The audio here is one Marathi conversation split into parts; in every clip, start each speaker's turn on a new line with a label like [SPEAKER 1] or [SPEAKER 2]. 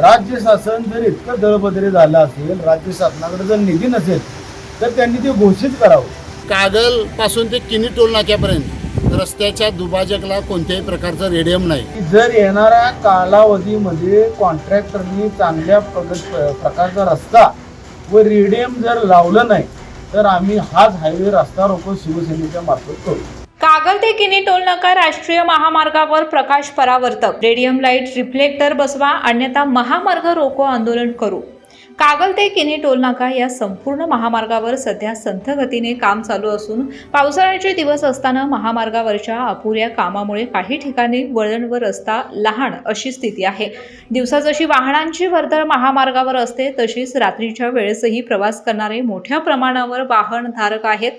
[SPEAKER 1] राज्य शासन जर इतकं दळबदरी झालं असेल राज्य शासनाकडे जर निधी नसेल तर त्यांनी ते घोषित करावं.
[SPEAKER 2] कागलपासून ते किनी टोल नाक्यापर्यंत. रस्त्याच्या दुभाजकला कोणत्याही प्रकारचं रेडियम नाही.
[SPEAKER 1] जर येणाऱ्या कालावधीमध्ये कॉन्ट्रॅक्टरनी चांगल्या प्रगत प्रकारचा रस्ता व रेडियम जर लावलं नाही तर आम्ही हाच हायवे रस्ता रोको शिवसेनेच्या मार्फत करू.
[SPEAKER 3] कागल ते किनी टोलनाका राष्ट्रीय महामार्गावर प्रकाश परावर्तक. रेडियम लाइट रिफ्लेक्टर बसवा अन्यथा महामार्ग रोको आंदोलन करू. कागल ते किनी टोलनाका या संपूर्ण महामार्गावर सध्या संथ गतीने काम चालू असून पावसाळ्याचे दिवस असताना महामार्गावरच्या अपुऱ्या कामामुळे काही ठिकाणी वळण व रस्ता लहान अशी स्थिती आहे. दिवसा जशी वाहनांची वर्दळ महामार्गावर असते तशीच रात्रीच्या वेळेसही प्रवास करणारे मोठ्या प्रमाणावर वाहनधारक आहेत.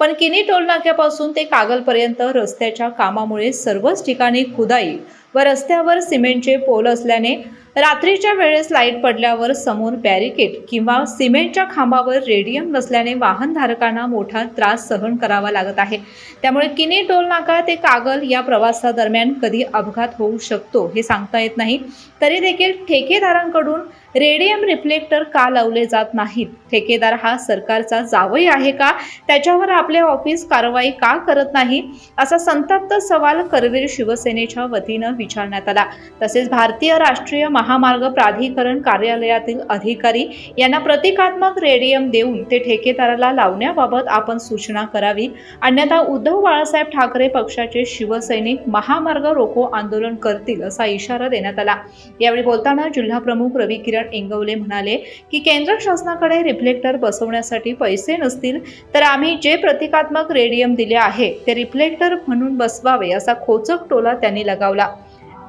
[SPEAKER 3] पण किनी टोलनाक्यापासून ते कागलपर्यंत रस्त्याच्या कामामुळे सर्वच ठिकाणी खुदाई व रस्त्यावर सिमेंटचे पोल असल्याने रात्रीच्या वेळेस लाइट पडल्यावर समोर बॅरिकेड किंवा सिमेंटच्या खांबावर रेडियम नसल्याने वाहनधारकांना मोठा त्रास सहन करावा लागत आहे. त्यामुळे किनी टोलनाका ते कागल या प्रवासादरम्यान कधी अपघात होऊ शकतो हे सांगता येत नाही. तरी देखील ठेकेदारांकडून रेडियम रिफ्लेक्टर का लावले जात नाहीत? ठेकेदार हा सरकारचा जावई आहे का? त्याच्यावर आपले ऑफिस कारवाई का करत नाही? असा संतप्त सवाल करवीर शिवसेनेच्या वतीनं विचारण्यात आला. तसेच भारतीय राष्ट्रीय महामार्ग प्राधिकरण कार्यालयातील अधिकारी यांना प्रतिकात्मक रेडियम देऊन ते ठेकेदाराला लावण्याबाबत आपण सूचना करावी. अन्यथा उद्धव बाळासाहेब ठाकरे पक्षाचे शिवसैनिक महामार्ग रोको आंदोलन करतील असा इशारा देण्यात आला. यावेळी बोलताना जिल्हा प्रमुख रवी किरण इंगवले म्हणाले की केंद्र शासनाकडे रिफ्लेक्टर बसवण्यासाठी पैसे नसतील तर आम्ही जे प्रतिकात्मक रेडियम दिले आहे. ते रिफ्लेक्टर म्हणून बसवावे असा खोचक टोला त्यांनी लगावला.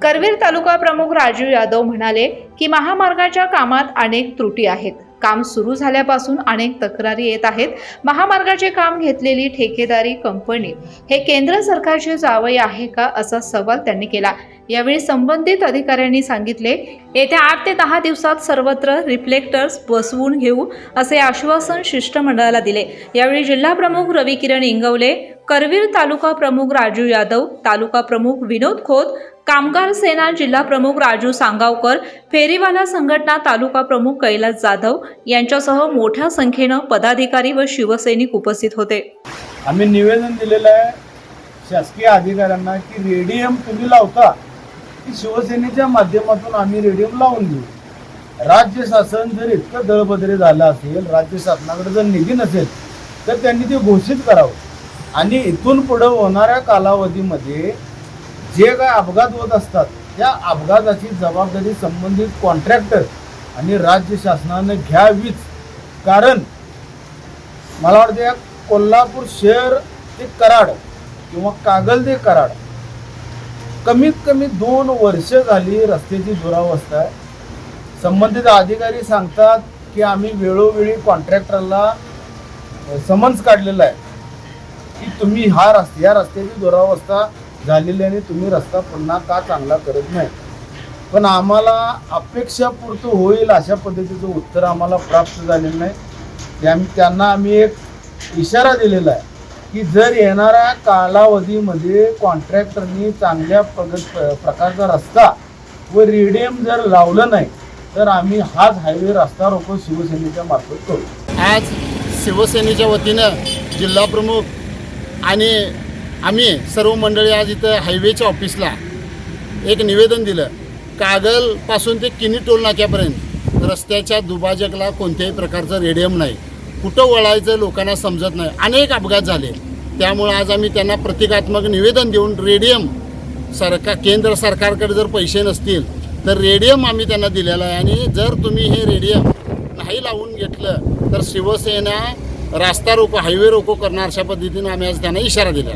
[SPEAKER 3] करवीर तालुका प्रमुख राजू यादव म्हणाले की महामार्गाच्या कामात अनेक त्रुटी आहेत. काम सुरू झाल्यापासून अनेक तक्रारी येत आहेत. महामार्गाचे काम घेतलेली ठेकेदारी कंपनी हे केंद्र सरकारचे जावई आहे का असा सवाल त्यांनी केला. यावेळी संबंधित अधिकाऱ्यांनी सांगितले येत्या आठ ते दहा दिवसात सर्वत्र रिफ्लेक्टर्स बसवून घेऊ असे आश्वासन शिष्टमंडळाला दिले. यावेळी जिल्हा प्रमुख रवी किरण इंगवले करवीर तालुका प्रमुख राजू यादव तालुका प्रमुख विनोद खोत कामगार सेना जिल्हा प्रमुख राजू सांगावकर फेरीवाला संघटना तालुका प्रमुख कैलास जाधव यांच्यासह मोठ्या संख्येनं पदाधिकारी व शिवसैनिक उपस्थित होते.
[SPEAKER 1] आम्ही निवेदन दिलेलं आहे शासकीय अधिकाऱ्यांना की रेडियम तुम्ही लावता की शिवसेनेच्या माध्यमातून आम्ही रेडियम लावून देऊ राज्य शासन जर इतकं दळबदरे झालं असेल राज्य शासनाकडे जर निधी नसेल तर त्यांनी ते घोषित करावं. आणि इथून पुढं होणाऱ्या कालावधीमध्ये जे काय अपघात होत असतात त्या अपघाताची जबाबदारी संबंधित कॉन्ट्रॅक्टर आणि राज्य शासनानं घ्यावीच. कारण मला वाटतं या कोल्हापूर शहर ते कराड किंवा कागल ते कराड कमीत कमी दोन वर्ष झाली रस्त्याची दुरावस्था आहे संबंधित अधिकारी सांगतात की आम्ही वेळोवेळी कॉन्ट्रॅक्टरला समन्स काढलेला आहे. की तुम्ही हा रस्ते या रस्त्याची दुरावस्था झालेली आणि तुम्ही रस्ता पुन्हा का चांगला करत नाही? पण आम्हाला अपेक्षापुरतं होईल अशा पद्धतीचं उत्तर आम्हाला प्राप्त झालेलं नाही. त्या त्यांना आम्ही एक इशारा दिलेला आहे. की जर येणाऱ्या कालावधीमध्ये कॉन्ट्रॅक्टरनी चांगल्या प्रगत प्रकारचा रस्ता व रेडियम जर लावलं नाही तर आम्ही हाच हायवे रस्ता रोको शिवसेनेच्या मार्फत करू.
[SPEAKER 2] आज शिवसेनेच्या वतीनं जिल्हाप्रमुख आणि आम्ही सर्व मंडळी आज इथं हायवेच्या ऑफिसला एक निवेदन दिलं. कागलपासून ते किनी टोल नाक्यापर्यंत रस्त्याच्या दुभाजकला कोणत्याही प्रकारचं रेडियम नाही. कुठं वळायचं लोकांना समजत नाही. अनेक अपघात झाले. त्यामुळं आज आम्ही त्यांना प्रतिकात्मक निवेदन देऊन रेडियम सरकार केंद्र सरकारकडे जर पैसे नसतील तर रेडियम आम्ही त्यांना दिलेला आहे. आणि जर तुम्ही हे रेडियम नाही लावून घेतलं तर शिवसेना रास्ता रोको हायवे रोको करणार अशा पद्धतीनं आम्ही आज त्यांना इशारा दिलेला आहे.